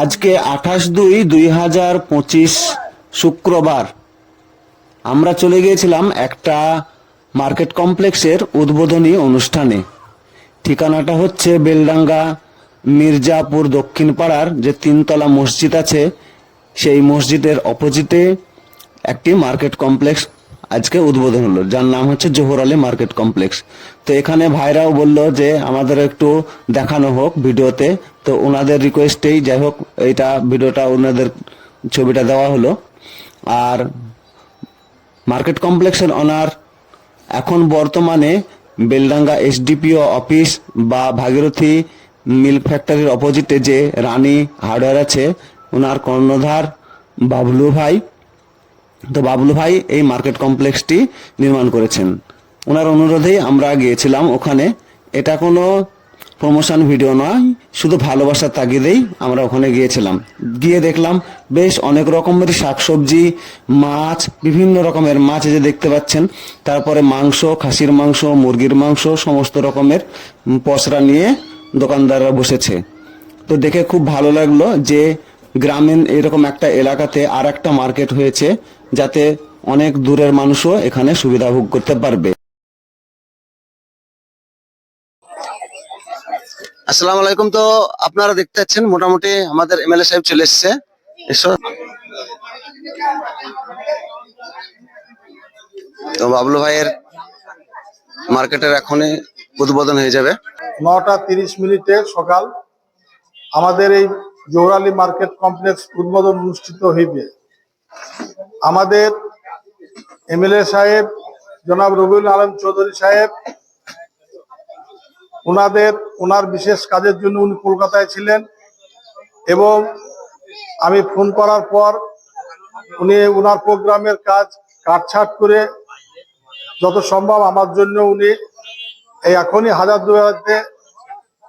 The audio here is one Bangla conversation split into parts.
আজকে আঠাশ দুই দুই হাজার পঁচিশ শুক্রবার। আমরা চলে গিয়েছিলাম একটা মার্কেট কমপ্লেক্সের উদ্বোধনী অনুষ্ঠানে। ঠিকানাটা হচ্ছে বেলডাঙ্গা মির্জাপুর দক্ষিণ পাড়ার যে তিনতলা মসজিদ আছে, সেই মসজিদের অপোজিটে একটি মার্কেট কমপ্লেক্স আজকে উদ্বোধন হলো, যার নাম হচ্ছে জোহর আলী মার্কেট কমপ্লেক্স। তো এখানে ভাইরাও বলল যে আমাদের একটু দেখানো হোক ভিডিওতে। তো ওনাদের রিকোয়েস্টেই যাই হোক, এইটা ভিডিওটা ওনাদের ছবিটা দেওয়া হলো। আর মার্কেট কমপ্লেক্সের অনার এখন বর্তমানে বেলডাঙ্গা এসডিপিও অফিস বা ভাগীরথী মিল্ক ফ্যাক্টরির অপোজিটে যে রানী হার্ডওয়্যার আছে, ওনার কর্ণধার বাবলু ভাই। তো বাবলু ভাই এই মার্কেট কমপ্লেক্সটি নির্মাণ করেছেন। ওনার অনুরোধেই আমরা গিয়েছিলাম ওখানে। এটা কোনো প্রমোশন ভিডিও নয়, শুধু ভালোবাসার তাগিদেই আমরা ওখানে গিয়েছিলাম। গিয়ে দেখলাম বেশ অনেক রকমের শাকসবজি, মাছ, বিভিন্ন রকমের মাছ যে দেখতে পাচ্ছেন। তারপরে মাংস, খাসির মাংস, মুরগির মাংস, সমস্ত রকমের পসরা নিয়ে দোকানদাররা বসেছে। তো দেখে খুব ভালো লাগল যে গ্রামীণ এরকম একটা এলাকাতে আর একটা মার্কেট হয়েছে যাতে অনেক দূরের মানুষও এখানে সুবিধা ভোগ করতে পারবে। আসসালামু আলাইকুম। তো আপনারা দেখতে পাচ্ছেন মোটামুটি আমাদের এমএলএ সাহেব চলে এসেছে। এসো। তো বাবলু ভাইয়ের মার্কেটের এখনই উদ্বোধন হয়ে যাবে। নটা তিরিশ মিনিটে সকাল। আমাদের এই জোহরালি মার্কেট কমপ্লেক্স উদ্বোধন অনুষ্ঠিত হইবে। আমাদের এমএলএ সাহেব জনাব রবিউল আলম চৌধুরী সাহেব ওনাদের ওনার বিশেষ কাজের জন্য উনি কলকাতায় ছিলেন এবং আমি ফোন করার পর উনি ওনার প্রোগ্রামের কাজ কাটছাট করে যত সম্ভব আমার জন্য উনি এই এখনই হাজার দুয়ারিতে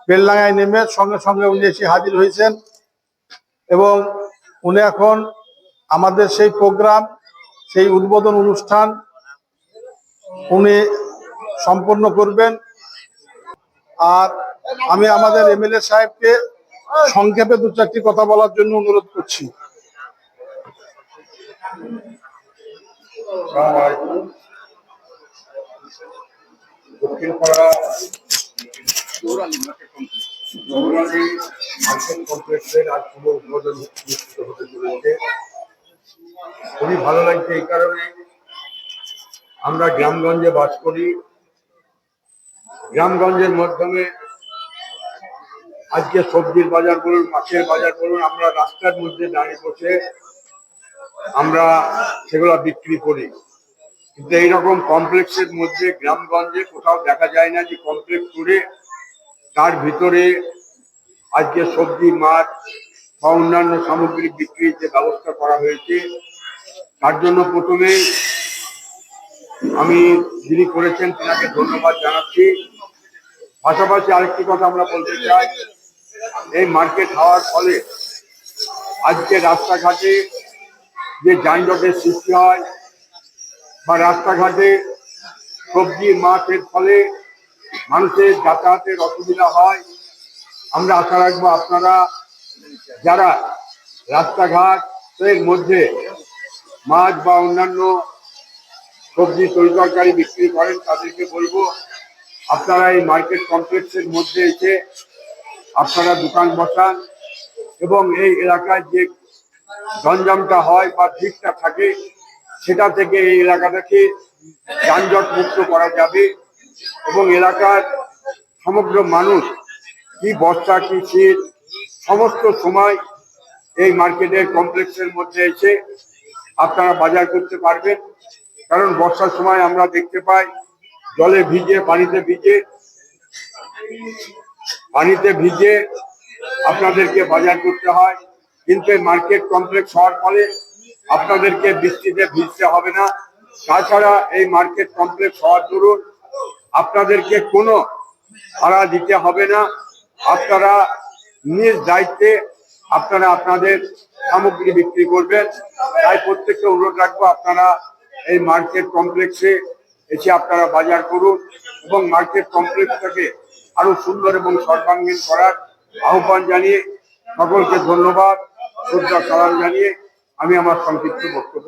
বেলডাঙ্গায় নেমে সঙ্গে সঙ্গে উনি এসে হাজির হয়েছেন। এবং উনি এখন আমাদের সেই প্রোগ্রাম, সেই উদ্বোধন অনুষ্ঠান উনি সম্পন্ন করবেন। আর আমি আমাদের এমএলএ সাহেবকে সংক্ষেপে দু চারটি কথা বলার জন্য অনুরোধ করছি। দক্ষিণপাড়া খুবই ভালো লাগছে এই কারণে আমরা গ্রামগঞ্জে বাস করি। গ্রামগঞ্জের মাধ্যমে আজকে সবজির বাজার বলুন মাছের বাজার বলুন আমরা রাস্তার মধ্যে দাঁড়িয়ে বসে আমরা সেগুলো বিক্রি করি। কিন্তু এইরকম কমপ্লেক্সের মধ্যে গ্রামগঞ্জে কোথাও দেখা যায় না যে কমপ্লেক্স করে তার ভিতরে আজকে সবজি, মাছ বা অন্যান্য সামগ্রী বিক্রির যে ব্যবস্থা করা হয়েছে, তার জন্য প্রথমে আমি যিনি করেছেন তেনাকে ধন্যবাদ জানাচ্ছি। পাশাপাশি আরেকটি কথা আমরা বলতে চাই, এই মার্কেট হওয়ার ফলে আজকে রাস্তাঘাটে যে যানজটের সৃষ্টি হয় বা রাস্তাঘাটে সবজি, মাছের ফলে মানুষের যাতায়াতের অসুবিধা হয়। আমরা আশা রাখব আপনারা যারা রাস্তাঘাটের মধ্যে মাছ বা অন্যান্য সবজি তরিতরকারি বিক্রি করেন তাদেরকে বলব, আপনারা এই মার্কেট কমপ্লেক্সের মধ্যে এসে আপনারা দোকান বসান এবং এই এলাকায় যে গঞ্জামটা হয় বা ভিড়টা থাকে, সেটা থেকে এই এলাকাটাকে যানজট মুক্ত করা যাবে। এবং এলাকার সমগ্র মানুষ কি বর্ষা কি শীত, সমস্ত সময় এই মার্কেটের কমপ্লেক্সের মধ্যে এসে আপনারা বাজার করতে পারবেন। কারণ বর্ষার সময় আমরা দেখতে পাই, জলে ভিজে, পানিতে ভিজে পানিতে ভিজে আপনাদেরকে বাজার করতে হয়। কিন্তু মার্কেট কমপ্লেক্স হওয়ার ফলে আপনাদেরকে বৃষ্টিতে ভিজতে হবে না। তাছাড়া এই মার্কেট কমপ্লেক্স হওয়ার দরুন আপনাদেরকে কোনো ভাড়া দিতে হবে না। আপনারা নিজ দায়িত্বে আপনারা আপনাদের সামগ্রী বিক্রি করবেন। তাই প্রত্যেককে অনুরোধ রাখব, আপনারা এই মার্কেট কমপ্লেক্সে এসে আপনারা বাজার করুন এবং মার্কেট কমপ্লেক্সটাকে আরও সুন্দর এবং সর্বাঙ্গীন করার আহ্বান জানিয়ে সকলকে ধন্যবাদ। শ্রদ্ধা সালাম জানিয়ে আমি আমার সংক্ষিপ্ত বক্তব্য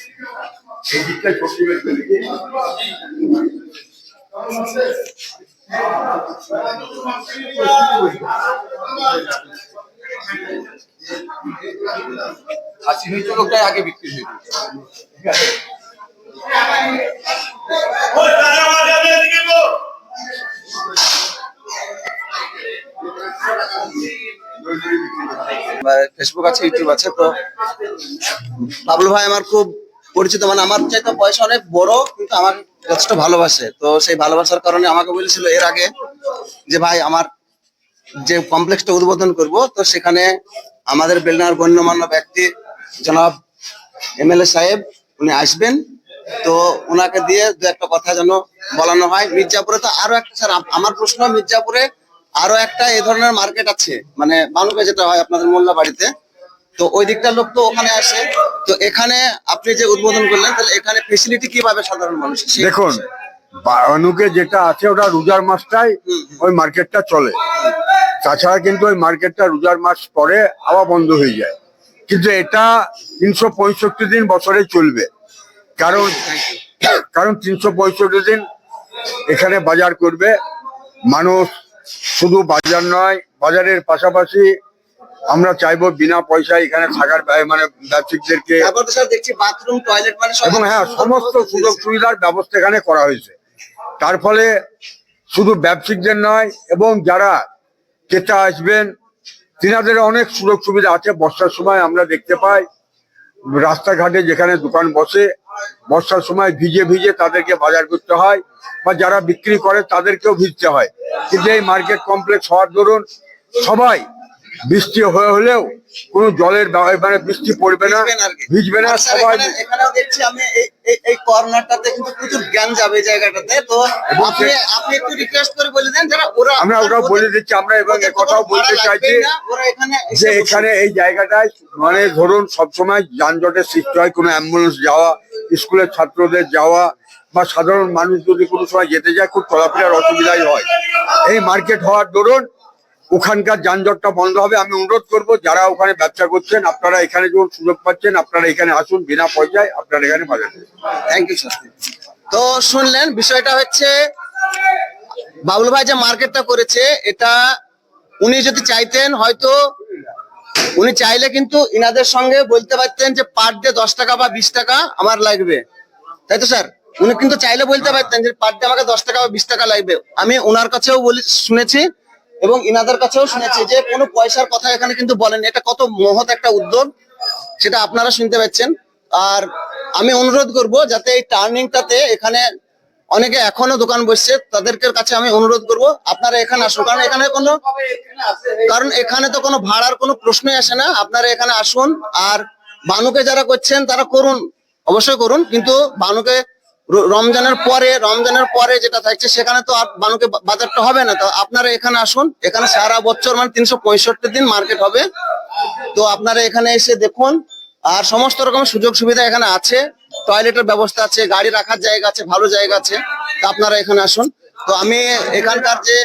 এই দিকটাই শক্তি বের করে দেখি। আশি লোকটাই আগে বিক্রি হয়ে গেছে। ফেসবুক আছে ইউটিউব আছে, তো বাবলু ভাই আমার খুব পরিচিত মানে আমার চাইতে পয়সা অনেক বড়, কিন্তু আমার যথেষ্ট ভালোবাসে। তো সেই ভালোবাসার কারণে আমাকে বলেছিল এর আগে যে, ভাই, আমার যে কমপ্লেক্সটা উদ্বোধন করব, তো সেখানে আমাদের বেলনার গণ্যমান্য ব্যক্তি জনাব এমএলএ সাহেব, উনি আসবেন। তো ওনাকে দিয়ে দু একটা কথা যেন বলানো হয়। মির্জাপুরে তো আরও একটা, স্যার আমার প্রশ্ন, মির্জাপুরে আরও একটা এই ধরনের মার্কেট আছে। মানে বানুকে যেটা হয় আপনাদের মোল্লা বাড়িতে তো ওই দিকটার লোক তো ওখানে আসে। তো এখানে আপনি যে উদ্বোধন করলেন তাহলে এখানে ফেসিলিটি কীভাবে সাধারণ মানুষ দেখুন বানুকে যেটা আছে ওটা রোজার মাসটাই ওই মার্কেটটা চলে। তাছাড়া কিন্তু ওই মার্কেটটা রোজার মাস পরে আবার বন্ধ হয়ে যায়। কিন্তু এটা তিনশো পঁয়ষট্টি দিন বছরে চলবে। কারণ কারণ তিনশো পঁয়ষট্টি দিন এখানে বাজার করবে। মানুষ শুধু বাজার নয় বাজারের পাশাপাশি আমরা চাইব বিনা পয়সায় এখানে থাকার ব্যয়- মানে ব্যবসায়িকদেরকে মানে এবং হ্যাঁ সমস্ত সুযোগ সুবিধার ব্যবস্থা এখানে করা হয়েছে। তার ফলে শুধু ব্যবসায়িকদের নয় এবং যারা ক্রেতা আসবেন তিনাদের অনেক সুযোগ সুবিধা আছে। বর্ষার সময় আমরা দেখতে পাই রাস্তাঘাটে যেখানে দোকান বসে বর্ষার সময় ভিজে ভিজে তাদেরকে বাজার করতে হয় বা যারা বিক্রি করে তাদেরকেও ভিজতে হয়। কিন্তু এই মার্কেট কমপ্লেক্স হওয়ার দরুন সবাই বৃষ্টি হয়ে হলেও কোনো জলের মানে বৃষ্টি পড়বে না। ভিজবে না স্যার সবাই এখানেও দেখছি আমি এই- কর্নারটাতে কিন্তু প্রচুর জ্ঞান যাবে জায়গাটাতে তো আপনি আপনি একটু রিকোয়েস্ট করে বলে দেন যারা ওরা আমরা ওটা বলে দিচ্ছি আমরা এবং কথাও বলতে চাইছি যে এখানে এই জায়গাটায় মানে ধরুন সবসময় যানজটের সৃষ্টি হয় কোনো অ্যাম্বুলেন্স যাওয়া স্কুলের ছাত্রদের যাওয়া বা সাধারণ মানুষ যদি কোনো সময় যেতে যায় খুব চলাফেরার অসুবিধাই হয় এই মার্কেট হওয়ার দরুন ওখানকার যানজটটা বন্ধ হবে। আমি অনুরোধ করব, যারা ওখানে ব্যবসা করছেন, আপনারা এখানে যখন সুযোগ পাচ্ছেন, আপনারা এখানে আসুন, বিনা পয়সায় আপনারা এখানে করুন। থ্যাংক ইউ স্যার তো শুনলেন, বিষয়টা হচ্ছে, বাবুল ভাই যে মার্কেটটা করেছে, এটা উনি যদি চাইতেন, হয়তো উনি চাইলে কিন্তু ইনাদের সঙ্গে বলতে পারতেন যে, পার ডে দশ টাকা বা বিশ টাকা আমার লাগবে। তাই তো, স্যার? উনি কিন্তু চাইলে বলতে পারতেন যে, পার ডে আমাকে দশ টাকা বা বিশ টাকা লাগবে। আমি ওনার কাছেও বলি, শুনেছি এবং ইনাদের কাছেও শুনেছি যে কোনো পয়সার কথা এখানে কিন্তু বলেন এটা কত মহৎ একটা উদ্যোগ, সেটা আপনারা শুনতে পাচ্ছেন। আর আমি অনুরোধ করব যাতে এই টার্নিংটাতে এখানে অনেকে এখনও দোকান বসছে, তাদেরকে কাছে আমি অনুরোধ করব, আপনারা এখানে আসুন। কারণ এখানে কোনো কারণ এখানে তো কোনো ভাড়ার কোনো প্রশ্নই আসে না। আপনারা এখানে আসুন আর বানুকে যারা করছেন তারা করুন, অবশ্যই করুন। কিন্তু বানুকে রমজানের পরে রমজানের পরে যেটা থাকছে, সেখানে তো বানুকে বাজারটা হবে না। তো আপনারা এখানে আসুন। এখানে সারা বছর মানে তিনশো পঁয়ষট্টি দিন মার্কেট হবে। তো আপনারা এখানে এসে দেখুন। আর সমস্ত রকম সুযোগ সুবিধা এখানে আছে। টয়লেটের ব্যবস্থা আছে, গাড়ি রাখার জায়গা আছে, ভালো জায়গা আছে। তো আপনারা এখানে আসুন। তো আমি এখানকার যে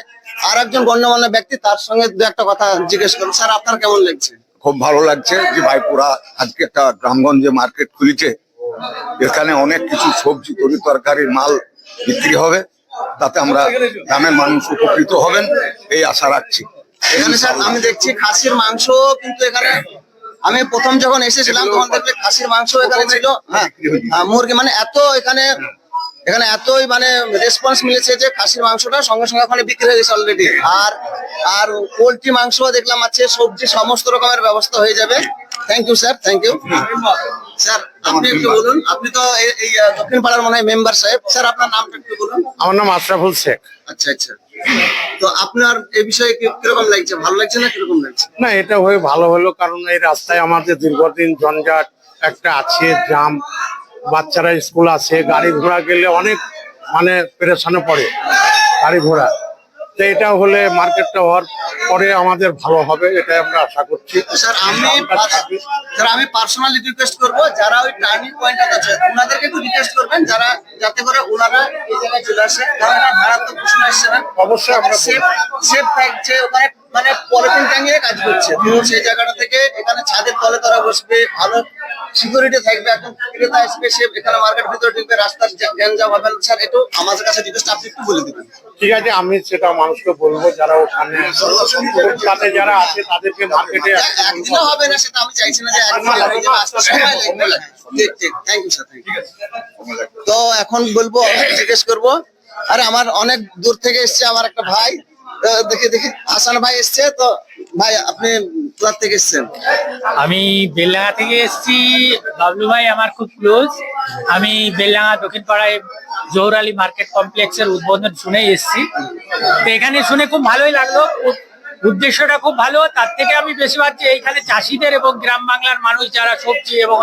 আর একজন গণ্যমান্য ব্যক্তি, তার সঙ্গে দু একটা কথা জিজ্ঞেস করুন স্যার, আপনার কেমন লাগছে? খুব ভালো লাগছে যে ভাইপুরা আজকে একটা গ্রামগঞ্জে মার্কেট খুলেছে। এখানে অনেক কিছু সবজি তরি তরকারির মাল বিক্রি হবে। তাতে আমরা গ্রামের মানুষ উপকৃত হবেন এই আশা রাখছি। এখানে স্যার আমি দেখছি খাসির মাংস কিন্তু এখানে আমি প্রথম যখন এসেছিলাম তখন দেখছি খাসির মাংস এখানে ছিল। হ্যাঁ হ্যাঁ, মুরগি মানে এত এখানে এখানে এতই মানে রেসপন্স মিলেছে যে খাসির মাংসটা সঙ্গে সঙ্গে ওখানে বিক্রি হয়ে গেছে অলরেডি আর আর পোলট্রি মাংস দেখলাম আছে সবজি সমস্ত রকমের ব্যবস্থা হয়ে যাবে। Thank you sir thank you sir আপনি একটু বলুন আপনি তো এই- দক্ষিণ পাড়ার মনে হয় মেম্বার সাহেব। স্যার আপনার নামটা একটু বলুন। আমার নাম আশরাফুল শেখ। আচ্ছা আচ্ছা। তো আপনার এই বিষয়ে কীরকম লাগছে? ভালো লাগছে না কীরকম লাগছে? না এটা হয়ে ভালো হলো কারণ এই রাস্তায় আমাদের দীর্ঘদিন জঞ্জাট একটা আছে জাম বাচ্চারা স্কুল আছে গাড়ি ঘোড়া গেলে অনেক মানে পেরেশানে পড়ে গাড়ি ঘোড়া। তো এটা হলে মার্কেটটা হওয়ার পরে আমাদের ভালো হবে এটাই আমরা আশা করছি। স্যার আমি স্যার আমি পার্সোনালি রিকোয়েস্ট করব যারা ওই টার্নিং পয়েন্ট আছে ওনাদেরকে একটু রিকোয়েস্ট করবেন যারা যাতে করে ওনারা এই জায়গায় চলে আসে। কারণ এটা মারাত্মক প্রশ্ন এসছে না অবশ্যই আমরা সেফ সেফ থাকছে ওখানে মানে পলিথিন টাঙিয়ে কাজ করছে। তো সেই জায়গাটা থেকে এখানে ছাদের তলে তারা বসবে ভালো সিকিউরিটি থাকবে একদম ক্রেতা আসবে সে এখানে মার্কেট ভিতরে ঢুকবে রাস্তার গ্যাঞ্জাম হবে স্যার একটু আমাদের কাছে রিকোয়েস্ট আপনি একটু বলে দিবেন। ঠিক আছে আমি সেটা মানুষকে বলব যারা ওখানে সাথে যারা আছে তাদেরকে মার্কেটে একদিনও হবে না সেটা আমি চাইছি না যে একদিন হয়ে আসতে সময় লাগবে। ঠিক ঠিক thank you sir thank you তো এখন বলব জিজ্ঞেস করব। আরে আমার অনেক দূর থেকে এসছে আমার একটা ভাই। দেখি দেখি হাসান ভাই এসছে তো ভাই, আপনি কোথা থেকে এসছেন? আমি বেলডাঙ্গা থেকে এসেছি। বাবলু ভাই আমার খুব ক্লোজ আমি বেলডাঙ্গা দক্ষিণ পাড়ায় জোহর আলী মার্কেট কমপ্লেক্সের উদ্বোধন শুনে এসেছি। তো এখানে শুনে খুব ভালোই লাগল। উদ্দেশ্যটা খুব ভালো, তার থেকে আমি বেশি ভাবছি এইখানে চাষিদের এবং গ্রাম বাংলার মানুষ যারা সবজি এবং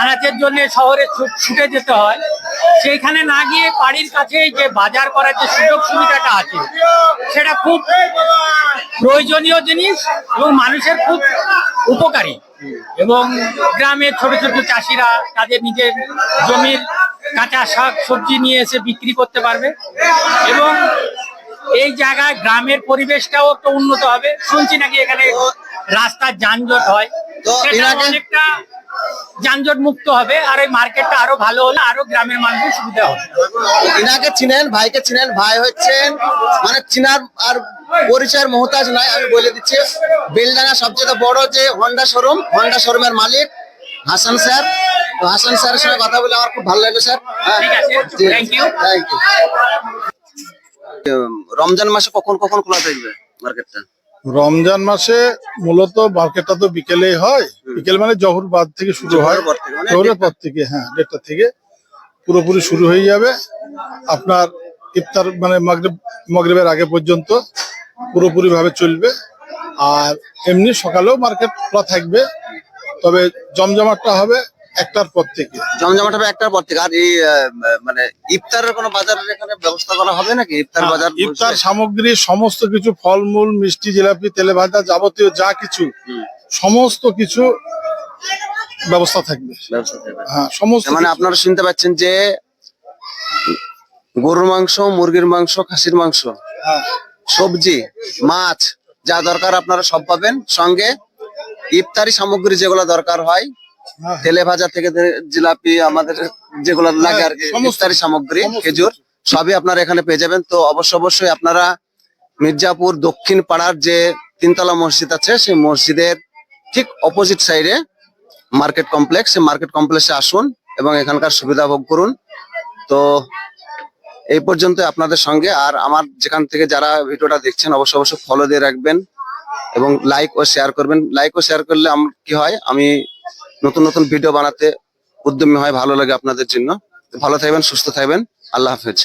আনাজের জন্য শহরে ছুটে যেতে হয়, সেইখানে না গিয়ে বাড়ির কাছে যে বাজার করার যে সুযোগ সুবিধাটা আছে, সেটা খুব প্রয়োজনীয় জিনিস এবং মানুষের খুব উপকারী। এবং গ্রামের ছোট ছোট চাষিরা তাদের নিজের জমির কাঁচা শাক, সবজি নিয়ে এসে বিক্রি করতে পারবে। এবং এই জায়গায় গ্রামের পরিবেশটাও একটু উন্নত হবে। শুনছি নাকি এখানে রাস্তার যানজট হয়। তো অনেকটা যানজট মুক্ত হবে আর এই মার্কেটটা আরও ভালো হলে আরও গ্রামের মানুষের সুবিধা হবে। ইনাকে চিনেন ভাইকে চিনেন ভাই হচ্ছেন মানে চিনার আর পরিচয়ের মহতাজ নয় আমি বলে দিচ্ছি। বেলডাঙ্গা সবচেয়ে বড় যে হন্ডা শোরুম হন্ডা শোরুমের মালিক হাসান স্যার। তো হাসান স্যারের সঙ্গে কথা বলে আমার খুব ভালো লাগল sir. thank you. Thank you Ramzan মাসে কখন কখন খোলা থাকবে মার্কেটটা? রমজান মাসে মূলত মার্কেটটা তো বিকেলেই হয়। বিকেল মানে জহর বাদ থেকে শুরু হয়। থেকে, মানে জহরের পর থেকে হ্যাঁ দেড়টা থেকে পুরোপুরি শুরু হয়ে যাবে। আপনার ইফতার মানে মাগরিব মগরিবের আগে পর্যন্ত পুরোপুরি ভাবে চলবে। আর এমনি সকালেও মার্কেট খোলা থাকবে। তবে জমজমাটটা হবে একটার পর থেকে। জমজমাট হবে একটার পর থেকে। আর এই মানে ইফতারের কোনো বাজারের এখানে ব্যবস্থা করা হবে নাকি? ইফতার বাজার ইফতার সামগ্রী সমস্ত কিছু ফলমূল মিষ্টি জিলাপি তেলে ভাজা যাবতীয় যা কিছু সমস্ত কিছু ব্যবস্থা থাকবে। হ্যাঁ সমস্ত মানে আপনারা শুনতে পাচ্ছেন যে গরুর মাংস মুরগির মাংস খাসির মাংস হ্যাঁ, সবজি মাছ যা দরকার আপনারা সব পাবেন। সঙ্গে ইফতারি সামগ্রী যেগুলো দরকার হ্যাঁ, তেলে ভাজা থেকে জিলাপি আমাদের যেগুলো লাগে আর কি হ্যাঁ, ইফতারি সামগ্রী খেজুর সবই আপনারা এখানে পেয়ে যাবেন। তো অবশ্য অবশ্যই আপনারা মির্জাপুর দক্ষিণ পাড়ার যে তিনতলা মসজিদ আছে সেই মসজিদের ঠিক অপোজিট সাইডে মার্কেট কমপ্লেক্স সেই মার্কেট কমপ্লেক্সে আসুন এবং এখানকার সুবিধা ভোগ করুন। তো এই পর্যন্ত আপনাদের সঙ্গে। আর আমার যেখান থেকে যারা ভিডিওটা দেখছেন অবশ্য অবশ্যই ফলো দিয়ে রাখবেন এবং লাইক ও শেয়ার করবেন। লাইক ও শেয়ার করলে আমার কি হয়? আমি নতুন নতুন ভিডিও বানাতে উদ্যমী হয়, ভালো লাগে আপনাদের জন্য। ভালো থাকবেন, সুস্থ থাকবেন। আল্লাহ হাফেজ।